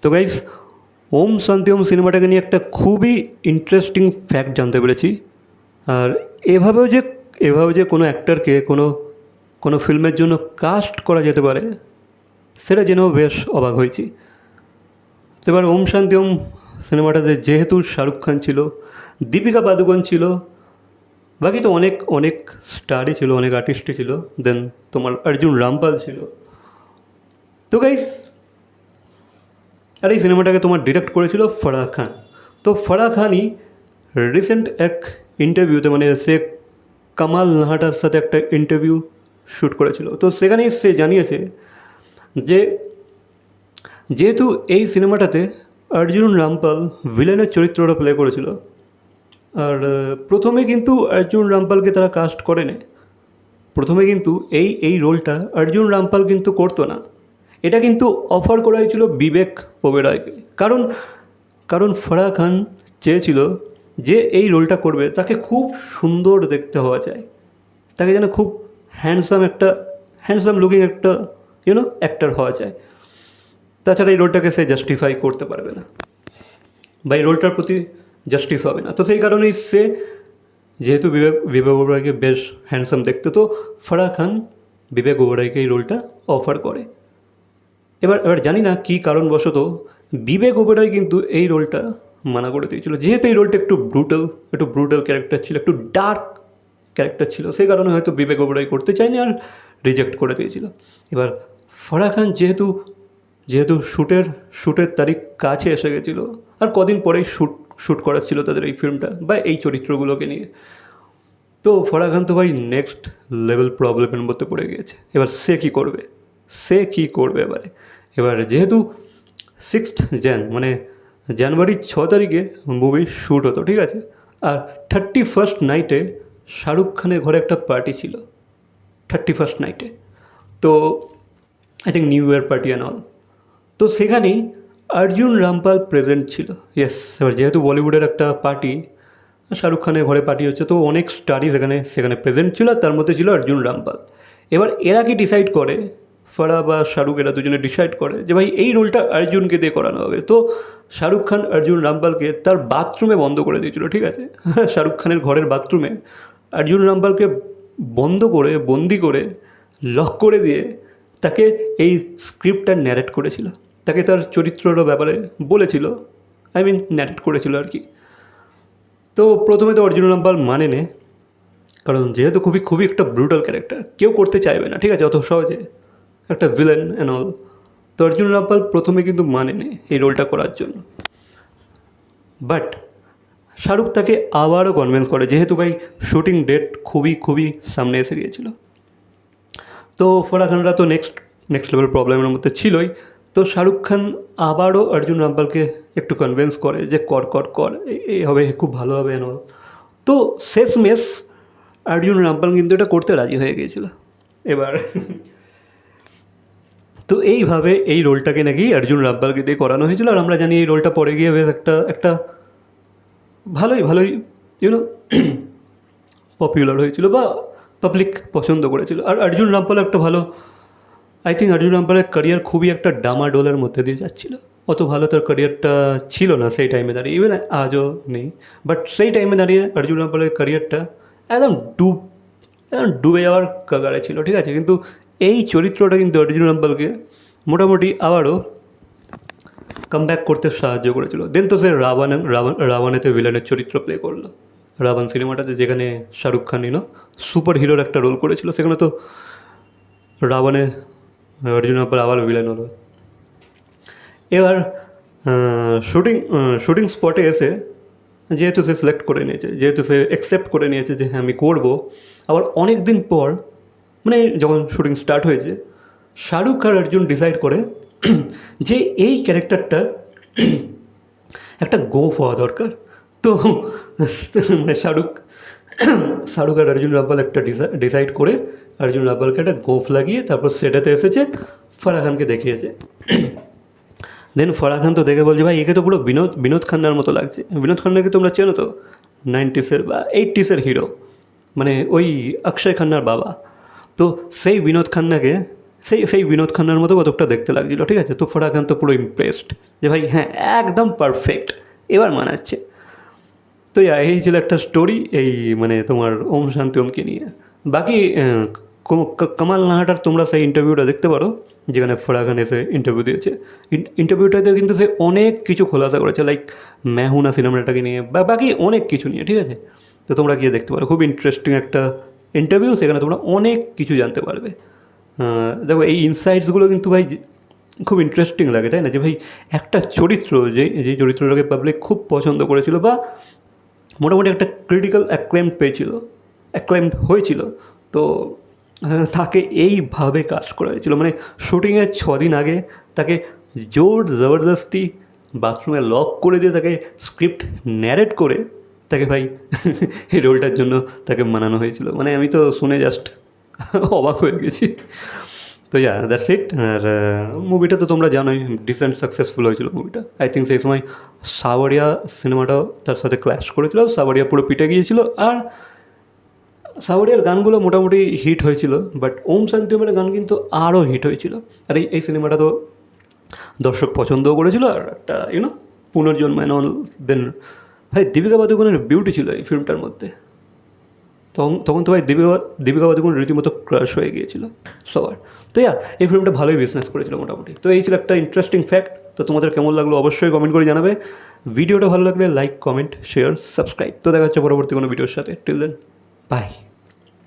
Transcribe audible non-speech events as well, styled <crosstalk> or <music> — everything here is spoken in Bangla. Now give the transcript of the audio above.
তো গাইস ওম শান্তি ওম সিনেমাটাকে নিয়ে একটা খুবই ইন্টারেস্টিং ফ্যাক্ট জানতে পেরেছি। আর এভাবেও যে এভাবেও যে কোনো অ্যাক্টরকে কোনো কোনো ফিল্মের জন্য কাস্ট করা যেতে পারে, সেটা জেনেও বেশ অবাক হয়েছি। তো এবার ওম শান্তি ওম সিনেমাটাতে যেহেতু শাহরুখ খান ছিল, দীপিকা পাদুকোন ছিল, বাকি তো অনেক অনেক স্টারই ছিল, অনেক আর্টিস্টই ছিল দেন তোমার অর্জুন রামপাল ছিল। তো গাইস আর এই সিনেমাটাকে তোমার ডিরেক্ট করেছিল ফরাহ খান। তো ফরাহ খানই রিসেন্ট এক ইন্টারভিউতে মানে সে কামাল নাহাটার সাথে একটা ইন্টারভিউ শ্যুট করেছিল। তো সেখানেই সে জানিয়েছে যে যেহেতু এই সিনেমাটাতে অর্জুন রামপাল ভিলেনের চরিত্রটা প্লে করেছিল, আর প্রথমে কিন্তু অর্জুন রামপালকে তারা কাস্ট করেনি। প্রথমে কিন্তু এই এই রোলটা অর্জুন রামপাল কিন্তু করতো না। এটা কিন্তু অফার করা হয়েছিল বিবেক ওবেরয়কে। কারণ কারণ ফরাহ খান চেয়েছিল যে এই রোলটা করবে, তাকে খুব সুন্দর দেখতে হওয়া চাই। তাকে যেন খুব হ্যান্ডসাম একটা হ্যান্ডসাম লুকিং একটা ইউনো অ্যাক্টার হওয়া চাই। তাছাড়া এই রোলটাকে সে জাস্টিফাই করতে পারবে না। বা এই রোলটার প্রতি জাস্টিস হবে না। তো সেই কারণেই সে, যেহেতু বিবেক বিবেক ওবরাইকে বেশ হ্যান্ডসাম দেখতে, তো ফারাহ খান বিবেক ওবরাইকে এই রোলটা অফার করে। এবার এবার জানি না কী কারণবশত বিবেক ওবেরয় কিন্তু এই রোলটা মানা করে দিয়েছিল। যেহেতু এই রোলটা একটু ব্রুটাল একটু ব্রুটাল ক্যারেক্টার ছিল, একটু ডার্ক ক্যারেক্টার ছিল, সেই কারণে হয়তো বিবেক ওবেরয় করতে চায়নি আর রিজেক্ট করে দিয়েছিল। এবার ফরাহ খান যেহেতু যেহেতু শ্যুটের শ্যুটের তারিখ কাছে এসে গেছিল, আর কদিন পরেই শ্যুট শ্যুট করার ছিল তাদের এই ফিল্মটা বা এই চরিত্রগুলোকে নিয়ে। তো ফরাহ খান তো ভাই নেক্সট লেভেল প্রবলেমের মধ্যে পড়ে গিয়েছে। এবার সে কী করবে? সে কী করবে এবারে? এবার যেহেতু সিক্সথ জ্যান মানে জানুয়ারির ছ তারিখে মুভি শ্যুট হতো, ঠিক আছে? আর থার্টি ফার্স্ট নাইটে শাহরুখ খানের ঘরে একটা পার্টি ছিল থার্টি ফার্স্ট নাইটে তো I think new year party and all তো সেখানেই অর্জুন রামপাল প্রেজেন্ট ছিল। ইয়েস এবার যেহেতু বলিউডের একটা পার্টি শাহরুখ খানের ঘরে পার্টি হচ্ছে, তো অনেক স্টারই সেখানে সেখানে প্রেজেন্ট ছিল, আর তার মধ্যে ছিল অর্জুন রামপাল এবার এরা কি ডিসাইড করে? ফারা বা শাহরুখ এরা দুজনে ডিসাইড করে যে ভাই এই রোলটা অর্জুনকে দিয়ে করানো হবে। তো শাহরুখ খান অর্জুন রামপালকে তার বাথরুমে বন্ধ করে দিয়েছিল, ঠিক আছে? <laughs> শাহরুখ খানের ঘরের বাথরুমে অর্জুন রামপালকে বন্ধ করে, বন্দি করে লক করে দিয়ে তাকে এই স্ক্রিপ্টটা ন্যারেট করেছিল। তাকে তার চরিত্রর ব্যাপারে বলেছিল আই মিন ন্যারেট করেছিল আর কি। তো প্রথমে তো অর্জুন, রামপাল মানে কারণ যেহেতু খুবই খুবই একটা ব্রুটাল ক্যারেক্টার কেউ করতে চাইবে না, ঠিক আছে? অত সহজে। একটা ভিলেন অ্যান্ড অল তো অর্জুন রামপাল প্রথমে কিন্তু মানে নে এই রোলটা করার জন্য। বাট শাহরুখ তাকে আবারও কনভিন্স করে, যেহেতু ভাই শুটিং ডেট খুবই খুবই সামনে এসে গিয়েছিল। তো ফরাহ খানরা তো নেক্সট নেক্সট লেভেল প্রবলেমের মধ্যে ছিলই। তো শাহরুখ খান আবারও অর্জুন রামপালকে একটু কনভিন্স করে যে, কর কর কর এই হবে, খুব ভালো হবে এন তো শেষ মেশ অর্জুন রামপাল কিন্তু এটা করতে রাজি হয়ে গিয়েছিল। এবার তো এইভাবে এই রোলটাকে নাকি অর্জুন রামপালকে দিয়ে করানো হয়েছিল, আর আমরা জানি এই রোলটা পরে গিয়ে বেশ একটা একটা ভালোই ভালোই ইউনো পপুলার <clears throat> হয়েছিল বা পাবলিক পছন্দ করেছিল। আর অর্জুন রামপাল একটা ভালো আই থিঙ্ক অর্জুন রামপালের ক্যারিয়ার খুবই একটা ডামাডোলের মধ্যে দিয়ে যাচ্ছিল। অত ভালো তার ক্যারিয়ারটা ছিল না সেই টাইমে দাঁড়িয়ে ইভেন আজও নেই। বাট সেই টাইমে দাঁড়িয়ে অর্জুন রামপালের ক্যারিয়ারটা একদম ডুব, একদম ডুবে যাওয়ার কাগারে ছিল, ঠিক আছে? কিন্তু এই চরিত্রটা কিন্তু অর্জুন রামপালকে মোটামুটি আবারও কামব্যাক করতে সাহায্য করেছিল। দেন তো সে রাবান রাবণেতে ভিলেনের চরিত্র প্লে করল। রাবান সিনেমাটাতে যেখানে শাহরুখ খান ইনো সুপার হিরোর একটা রোল করেছিল, সেখানে তো রাবণে অর্জুন রামপাল আবার ভিলেন হলো। এবার শুটিং শুটিং স্পটে এসে যেহেতু সে সিলেক্ট করে নিয়েছে, যেহেতু সে অ্যাকসেপ্ট করে নিয়েছে যে হ্যাঁ আমি করব, আবার অনেক দিন পর মানে যখন শুটিং স্টার্ট হয়েছে, শাহরুখ আর অর্জুন ডিসাইড করে <clears throat> যে এই ক্যারেক্টারটা <clears throat> একটা গোফ হওয়া দরকার। তো <laughs> মানে শাহরুখ <clears throat> শাহরুখ আর অর্জুন রাব্বাল একটা ডিসাইড করে অর্জুন রাব্বালকে একটা গোফ লাগিয়ে তারপর সেটাতে এসেছে, ফারাহ খানকে দেখিয়েছে। দেন ফারাহ খান তো দেখে বলছে, ভাই, একে তো পুরো বিনোদ বিনোদ খান্নার মতো লাগছে। বিনোদ খান্নাকে তোমরা চেনো তো? নাইনটিসের বা এইটিসের হিরো মানে ওই অক্ষয় খান্নার বাবা। তো সেই বিনোদ খান্নাকে, সেই সেই বিনোদ খান্নার মতো কতকটা দেখতে লাগছিল, ঠিক আছে? তো ফরাহ খান তো পুরো ইমপ্রেসড যে ভাই হ্যাঁ একদম পারফেক্ট এবার মানাচ্ছে। তো এই ছিল একটা স্টোরি এই মানে তোমার ওম শান্তি ওমকে নিয়ে। বাকি কামাল নাহাটার তোমরা সেই ইন্টারভিউটা দেখতে পারো, যেখানে ফরাহ খান এসে ইন্টারভিউ দিয়েছে। ইন্টারভিউটাতে কিন্তু সে অনেক কিছু খোলাসা করেছে লাইক মেহুনা সিনেমাটাকে নিয়ে, বা বাকি অনেক কিছু নিয়ে, ঠিক আছে? তো তোমরা গিয়ে দেখতে পারো, খুব ইন্টারেস্টিং একটা ইন্টারভিউ সেখানে তোমরা অনেক কিছু জানতে পারবে। দেখো, এই ইনসাইটসগুলো কিন্তু ভাই খুব ইন্টারেস্টিং লাগে, তাই না? যে ভাই একটা চরিত্র, যে যে চরিত্রটাকে পাবলিক খুব পছন্দ করেছিল বা মোটামুটি একটা ক্রিটিক্যাল অ্যাক্লেম পেয়েছিল অ্যাক্লেম হয়েছিল, তো তাকে এইভাবে কাজ করা হয়েছিল। মানে শুটিংয়ের ছ দিন আগে তাকে জোর জবরদস্তি বাথরুমে লক করে দিয়ে তাকে স্ক্রিপ্ট ন্যারেট করে তাকে ভাই এই রোলটার জন্য তাকে মানানো হয়েছিল। মানে আমি তো শুনে জাস্ট অবাক হয়ে গেছি। তো ইয়া দ্যাটস ইট আর মুভিটা তো তোমরা জানোই ডিসেন্ট সাকসেসফুল হয়েছিল মুভিটা আই থিঙ্ক সেই সময় সাওয়ারিয়া সিনেমাটাও তার সাথে ক্ল্যাশ করেছিল সাওয়ারিয়া পুরো পিটে গিয়েছিল। আর সাওয়ারিয়ার গানগুলো মোটামুটি হিট হয়েছিল বাট ওম শান্তি ওমের গান কিন্তু আরও হিট হয়েছিল। আর এই এই সিনেমাটা তো দর্শক পছন্দও করেছিল, আর একটা ইউনো পুনর্জন্ম দেন ভাই, দীপিকা পাদুকোনের বিউটি ছিল এই ফিল্মটার মধ্যে। তখন তখন তো ভাই দীপিকা দীপিকা পাদুকোন রীতিমতো ক্রাশ হয়ে গিয়েছিল সবার। তো ইয়া, এই ফিল্মটা ভালোই বিজনেস করেছিল মোটামুটি। তো এই ছিল একটা ইন্টারেস্টিং ফ্যাক্ট তো তোমাদের কেমন লাগল অবশ্যই কমেন্ট করে জানাবে। ভিডিওটা ভালো লাগলে লাইক কমেন্ট শেয়ার সাবস্ক্রাইব তো দেখা হচ্ছে পরবর্তী কোনো ভিডিওর সাথে। Till then by